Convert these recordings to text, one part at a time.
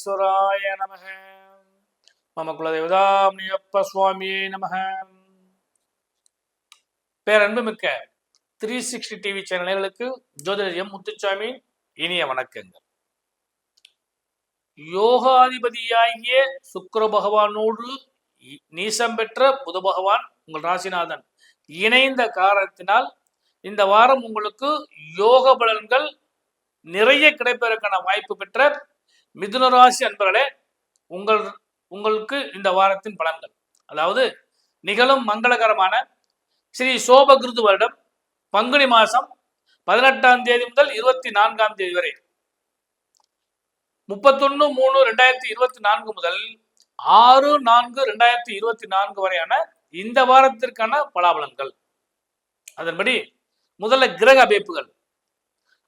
விக்னேஸ்வராய நமக. மம குலதேவதாமியப்ப சுவாமியே நமக. பேரன்பு மிக்க த்ரீ சிக்ஸ்டி டிவி சேனல்களுக்கு ஜோதிடர் எம் முத்துச்சாமி இனிய வணக்கங்கள். யோகாதிபதியாகிய சுக்கர பகவானோடு நீசம் பெற்ற புத பகவான் உங்கள் ராசிநாதன். இணைந்த காரணத்தினால் இந்த வாரம் உங்களுக்கு யோக பலன்கள் நிறைய கிடைப்பதற்கான வாய்ப்பு பெற்ற மிதுன ராசி அன்பர்களே உங்கள் உங்களுக்கு இந்த வாரத்தின் பலன்கள். அதாவது நிகழும் மங்களகரமான ஸ்ரீ சோபகிருது வருடம் பங்குனி மாசம் பதினெட்டாம் தேதி முதல் இருபத்தி நான்காம் தேதி வரை. முப்பத்தொன்னு மூணு ரெண்டாயிரத்தி இருபத்தி நான்கு முதல் ஆறு நான்கு ரெண்டாயிரத்தி இருபத்தி நான்கு வரையான இந்த வாரத்திற்கான பலாபலன்கள். அதன்படி முதல்ல கிரக அமைப்புகள்.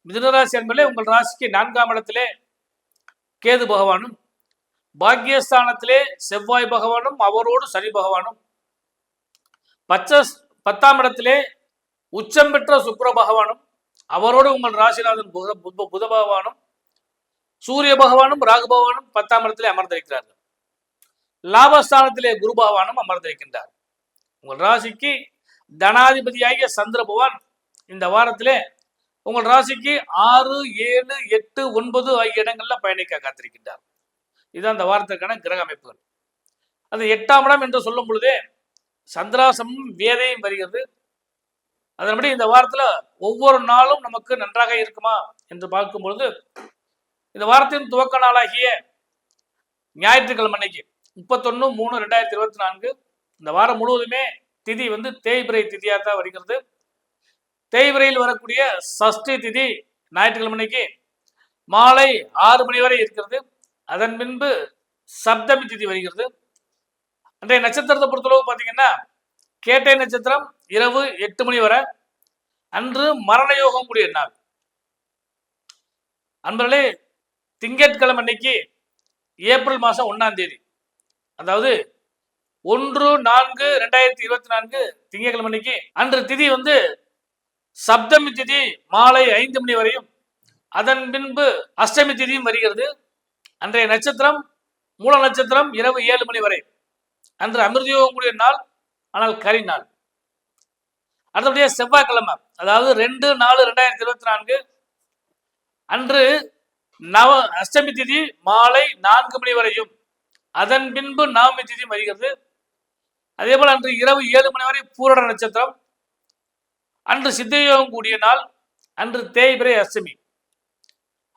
மிதுனராசி என்பதிலே உங்கள் ராசிக்கு நான்காம் இடத்திலே கேது பகவானும் பாக்கியஸ்தானத்திலே செவ்வாய் பகவானும் அவரோடு சனி பகவானும். பச்ச பத்தாம் இடத்திலே உச்சம் பெற்ற சுக்கர பகவானும் அவரோடு உங்கள் ராசிநாதன் புத புத- புத பகவானும் சூரிய பகவானும் ராகு பகவானும் பத்தாம் இடத்திலே அமர்ந்திருக்கிறார்கள். லாபஸ்தானத்திலே குரு பகவானும் அமர்ந்திருக்கின்றார். உங்கள் ராசிக்கு தனாதிபதியாகிய சந்திர பகவான் இந்த வாரத்திலே உங்கள் ராசிக்கு ஆறு ஏழு எட்டு ஒன்பது ஆகிய இடங்கள்ல பயணிக்க காத்திருக்கின்றார். இதுதான் அந்த வாரத்திற்கான கிரக அமைப்புகள். அது எட்டாம் இடம் என்று சொல்லும் பொழுதே சந்திராசமும் வேதையும் வருகிறது. அதன்படி இந்த வாரத்துல ஒவ்வொரு நாளும் நமக்கு நன்றாக இருக்குமா என்று பார்க்கும் பொழுது இந்த வாரத்தின் துவக்க நாளாகிய ஞாயிற்றுக்கிழமை அன்னைக்கு முப்பத்தொன்னு மூணு ரெண்டாயிரத்தி இருபத்தி நான்கு இந்த வாரம் முழுவதுமே திதி வந்து தேய்பிரை திதியாக தான் வருகிறது. தேய்பிரையில் வரக்கூடிய சஷ்டி திதி ஞாயிற்றுக்கிழமை அன்னைக்கு மாலை ஆறு மணி வரை இருக்கிறது. அதன் பின்பு சப்தமி திதி வருகிறது. அன்றைய நட்சத்திரத்தை பொறுத்தளவு பார்த்தீங்கன்னா கேட்டை நட்சத்திரம் இரவு எட்டு மணி வரை அன்று மரண யோகம் கூடிய நாள். அன்பர்களே திங்கட்கிழமை அன்னைக்கு ஏப்ரல் மாதம் ஒன்றாம் தேதி. அதாவது ஒன்று நான்கு ரெண்டாயிரத்தி இருபத்தி நான்கு திங்கட்கிழமை அன்னைக்கு அன்று திதி வந்து சப்தமி திதி மாலை ஐந்து மணி வரையும். அதன் பின்பு அஷ்டமி திதியும் வருகிறது. அன்றைய நட்சத்திரம் மூல நட்சத்திரம் இரவு ஏழு மணி வரை. அன்று அமிர்தயோகம் கூடிய நாள் ஆனால் கரி நாள். அடுத்தபடியாக செவ்வாய்க்கிழமை அதாவது ரெண்டு நாலு ரெண்டாயிரத்தி இருபத்தி நான்கு. அன்று நவ அஷ்டமி திதி மாலை நான்கு மணி வரையும். அதன் பின்பு நவமி திதி வருகிறது. அதே போல் அன்று இரவு ஏழு மணி வரை பூரட நட்சத்திரம் அன்று சித்தயோகம் கூடிய நாள் அன்று தேய்பிரை அஷ்டமி.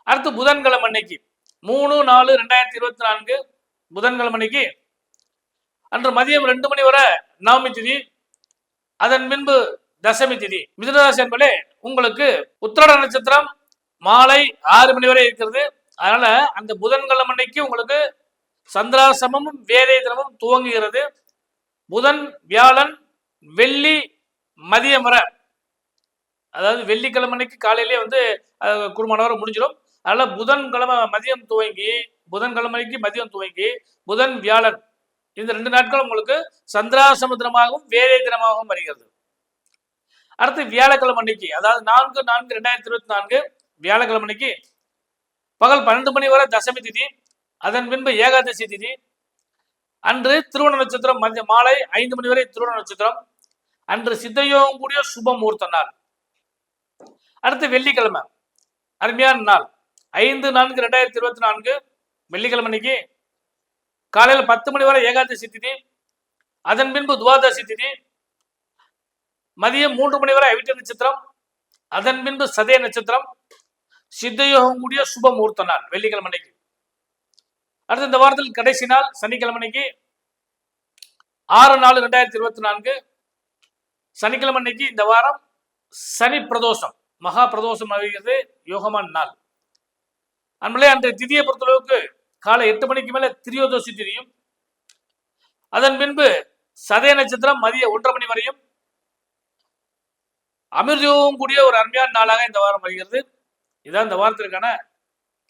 அடுத்து புதன்கிழமை அன்னைக்கு மூணு நாலு ரெண்டாயிரத்தி இருபத்தி நான்கு புதன்கிழமை அன்னைக்கு அன்று மதியம் ரெண்டு மணி வரை நவமி திதி அதன் பின்பு தசமி திதி. மிதுனராசி என்பதே உங்களுக்கு உத்திரட நட்சத்திரம் மாலை ஆறு மணி வரை இருக்கிறது. அதனால அந்த புதன்கிழமை அன்னைக்கு உங்களுக்கு சந்திராசமமும் வேதை தினமும் துவங்குகிறது. புதன் வியாழன் வெள்ளி மதியம் வரை. அதாவது வெள்ளிக்கிழமை அன்னைக்கு காலையிலே வந்து அஹ், முடிஞ்சிடும். அதனால புதன்கிழமை மதியம் துவங்கி புதன்கிழமைக்கு மதியம் துவங்கி புதன் வியாழன் இந்த ரெண்டு நாட்கள் உங்களுக்கு சந்திராசம தினமாகவும் வேதை தினமாகவும் வருகிறது. அடுத்து வியாழக்கிழமை அன்னைக்கு அதாவது நான்கு நான்கு ரெண்டாயிரத்தி இருபத்தி நான்கு வியாழக்கிழமை அன்னைக்கு பகல் பன்னெண்டு மணி வரை தசமி திதி அதன் பின்பு ஏகாதசி திதி அன்று திருவண நட்சத்திரம் மதிய மாலை ஐந்து மணி வரை திருவண நட்சத்திரம் அன்று சித்தயோகம் கூடிய சுப முகூர்த்த நாள். அடுத்து வெள்ளிக்கிழமை. அருமையான நாள். ஐந்து நான்கு ரெண்டாயிரத்தி இருபத்தி நான்கு வெள்ளிக்கிழமை அன்னைக்கு காலையில் பத்து மணி வரை ஏகாதசி திதி அதன் பின்பு துவாதசி திதி மதியம் மூன்று மணி வரை அவிட்ட நட்சத்திரம் அதன் பின்பு சதய நட்சத்திரம் சித்தயோகம் கூடிய சுப முகூர்த்த நாள் வெள்ளிக்கிழமை அன்னைக்கு. அடுத்து இந்த வாரத்தில் கடைசி நாள் சனிக்கிழமை அன்னைக்கு ஆறு நாலு ரெண்டாயிரத்தி இருபத்தி நான்கு சனிக்கிழமை அன்னைக்கு இந்த வாரம் சனி பிரதோஷம். மகா பிரதோஷம் வருகிறது யோகமான நாள். அன்பளே அந்த திதியை பொறுத்தளவுக்கு காலை எட்டு மணிக்கு மேல திரியோதோசி திரியும் அதன் பின்பு சதய நட்சத்திரம் மதிய ஒன்றரை மணி வரையும். அமிர்தயோகம் கூடிய ஒரு அருமையான நாளாக இந்த வாரம் வருகிறது. இதான் இந்த வாரத்திற்கான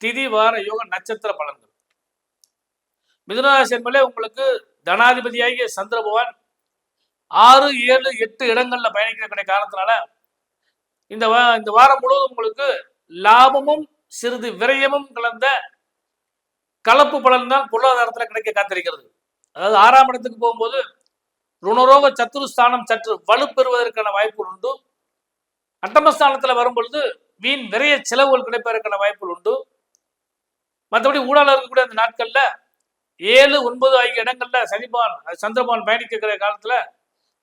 திதி வார யோக நட்சத்திர பலன்கள். மிதுனராசி என்பதே உங்களுக்கு தனாதிபதியாகிய சந்திர பகவான் ஆறு ஏழு எட்டு இடங்கள்ல பயணிக்கிற காரணத்தினால இந்த வா- இந்த வாரம் முழுவதும் உங்களுக்கு லாபமும் சிறிது விரயமும் கலந்த கலப்பு பலன் தான் பொருளாதாரத்தில் கிடைக்க காத்திருக்கிறது. அதாவது ஆறாம் இடத்துக்கு போகும்போது ருணரோக சத்துருஸ்தானம் சற்று வலுப்பெறுவதற்கான வாய்ப்புகள் உண்டு. அட்டமஸ்தானத்தில் வரும் பொழுது வீண் நிறைய செலவுகள் கிடைப்பதற்கான வாய்ப்புகள் உண்டு. மற்றபடி ஊழல் இருக்கக்கூடிய அந்த நாட்களில் ஏழு ஒன்பது ஆகிய இடங்களில் சனிபான் சந்திரபான் பயணிக்கிற காலத்தில்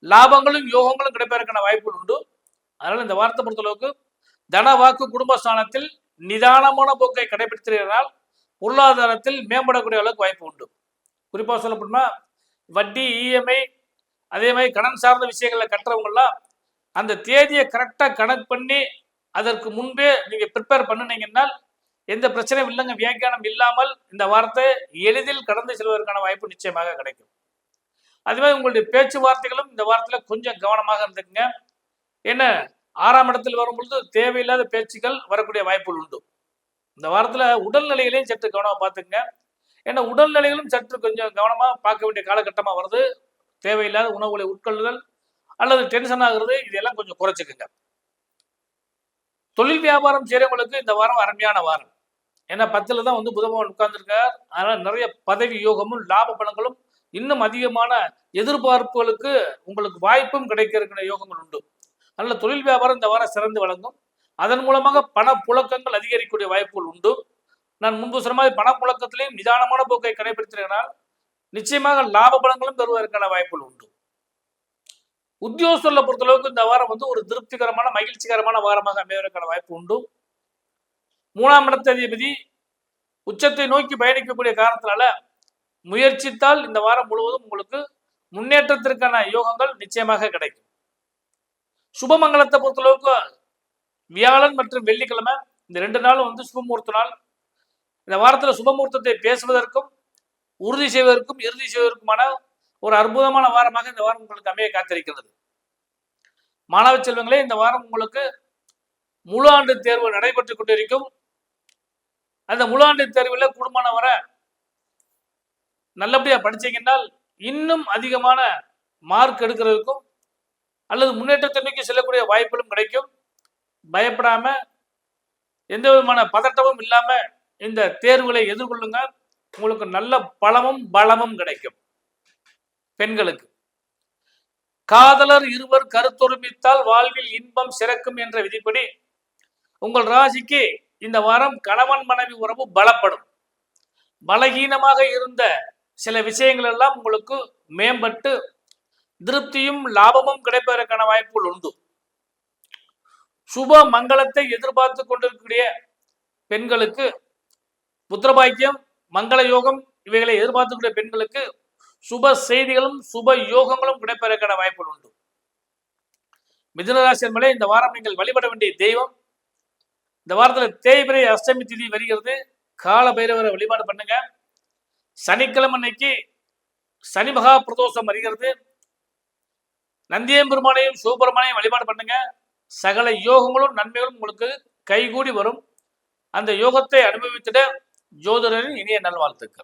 லாபங்களும் யோகங்களும் கிடைப்பதற்கான வாய்ப்புகள் உண்டு. அதனால இந்த வார்த்தை பொறுத்தளவுக்கு தன வாக்கு குடும்பஸ்தானத்தில் நிதானமான போக்கை கடைபிடித்திருக்கிறால் பொருளாதாரத்தில் மேம்படக்கூடிய அளவுக்கு வாய்ப்பு உண்டு. குறிப்பாக சொல்ல வட்டி இஎம்ஐ அதே மாதிரி கடன் சார்ந்த விஷயங்களை கட்டுறவங்கலாம் அந்த தேதியை கரெக்டாக கணக்கு பண்ணி அதற்கு முன்பே நீங்கள் ப்ரிப்பேர் பண்ணினீங்கன்னா எந்த பிரச்சனையும் இல்லைங்க. வியாக்கியானம் இல்லாமல் இந்த வார்த்தை எளிதில் கடந்து செல்வதற்கான வாய்ப்பு நிச்சயமாக கிடைக்கும். அதுவே உங்களுடைய பேச்சுவார்த்தைகளும் இந்த வாரத்தில் கொஞ்சம் கவனமாக இருந்துக்குங்க. என்ன? ஆறாம் இடத்தில் வரும் பொழுது தேவையில்லாத பேச்சுக்கள் வரக்கூடிய வாய்ப்புகள் உண்டு. இந்த வாரத்தில் உடல்நிலைகளையும் சற்று கவனமாக பார்த்துங்க ஏன்னா உடல்நிலைகளும் சற்று கொஞ்சம் கவனமாக பார்க்க வேண்டிய காலகட்டமாக வருது. தேவையில்லாத உணவுகளை உட்கொள்ளுதல் அல்லது டென்ஷன் ஆகுறது இதெல்லாம் கொஞ்சம் குறைச்சிக்குங்க. தொழில் வியாபாரம் செய்கிறவங்களுக்கு இந்த வாரம் அருமையான வாரம். ஏன்னா பத்தில் தான் வந்து புதபவன் உட்கார்ந்துருக்கார். அதனால் நிறைய பதவி யோகமும் லாப பலங்களும் இன்னும் அதிகமான எதிர்பார்ப்புகளுக்கு உங்களுக்கு வாய்ப்பும் கிடைக்கிற யோகங்கள் உண்டு. அதனால் தொழில் வியாபாரம் இந்த வாரம் சிறந்து வழங்கும் அதன் மூலமாக பண புழக்கங்கள் அதிகரிக்கக்கூடிய வாய்ப்புகள் உண்டு. நான் முன்பு சொன்ன மாதிரி பணப்புழக்கத்திலையும் நிதானமான போக்கை கடைபிடித்திருக்கிறால் நிச்சயமாக லாப பலங்களும் பெறுவதற்கான வாய்ப்புகள் உண்டு. உத்தியோகஸ்தர்களை பொறுத்தளவுக்கு இந்த வாரம் வந்து ஒரு திருப்திகரமான மகிழ்ச்சிகரமான வாரமாக அமைவதற்கான வாய்ப்பு உண்டு. மூணாம் இடத்ததிபதி உச்சத்தை நோக்கி பயணிக்கக்கூடிய காரணத்தினால முயற்சித்தால் இந்த வாரம் முழுவதும் உங்களுக்கு முன்னேற்றத்திற்கான யோகங்கள் நிச்சயமாக கிடைக்கும். சுபமங்கலத்தை பொறுத்தளவுக்கு வியாழன் மற்றும் வெள்ளிக்கிழமை இந்த ரெண்டு நாளும் வந்து சுபமுகூர்த்த நாள். இந்த வாரத்தில் சுபமுகூர்த்தத்தை பேசுவதற்கும் உறுதி செய்வதற்கும் இறுதி செய்வதற்குமான ஒரு அற்புதமான வாரமாக இந்த வாரம் உங்களுக்கு அமைய காத்திருக்கிறது. மாணவ செல்வங்களே இந்த வாரம் உங்களுக்கு முழு ஆண்டு தேர்வு நடைபெற்றுக் கொண்டிருக்கும். அந்த முழு ஆண்டு தேர்வில் குடும்பம் வர நல்லபடியாக படிச்சீங்கன்னால் இன்னும் அதிகமான மார்க் எடுக்கிறதுக்கும் அல்லது முன்னேற்றத்தை நோக்கி செல்லக்கூடிய வாய்ப்புகளும் கிடைக்கும். பயப்படாம எந்த விதமான பதட்டமும் இல்லாம இந்த தேர்வுகளை எதிர்கொள்ளுங்க. உங்களுக்கு நல்ல பலமும் பலமும் கிடைக்கும். பெண்களுக்கு. காதலர் இருவர் கருத்தொருமித்தால் வாழ்வில் இன்பம் சிறக்கும் என்ற விதிப்படி உங்கள் ராசிக்கு இந்த வாரம் கணவன் மனைவி உறவு பலப்படும். பலகீனமாக இருந்த சில விஷயங்கள் எல்லாம் உங்களுக்கு மேம்பட்டு திருப்தியும் லாபமும் கிடைப்பதற்கான வாய்ப்புகள் உண்டு. சுப மங்களத்தை எதிர்பார்த்து கொண்டிருக்கக்கூடிய பெண்களுக்கு புத்திரபாக்கியம் மங்கள யோகம் இவைகளை எதிர்பார்த்துக்கூடிய பெண்களுக்கு சுப செய்திகளும் சுப யோகங்களும் கிடைப்பதற்கான வாய்ப்புகள் உண்டு. மிதுனராசி என்பதே இந்த வாரம் நீங்கள் வழிபட வேண்டிய தெய்வம். இந்த வாரத்தில் தேய்பிரை அஷ்டமி திதி வருகிறது. கால பைரவரை வழிபாடு பண்ணுங்க. சனிக்கிழமை அன்னைக்கு சனி மகா பிரதோஷம் வருகிறது. நந்தியம்பெருமானையும் சிவபெருமானையும் வழிபாடு பண்ணுங்க. சகல யோகங்களும் நன்மைகளும் உங்களுக்கு கைகூடி வரும். அந்த யோகத்தை அனுபவித்திட ஜோதிடரின் இனிய நல்வாழ்த்துக்கள்.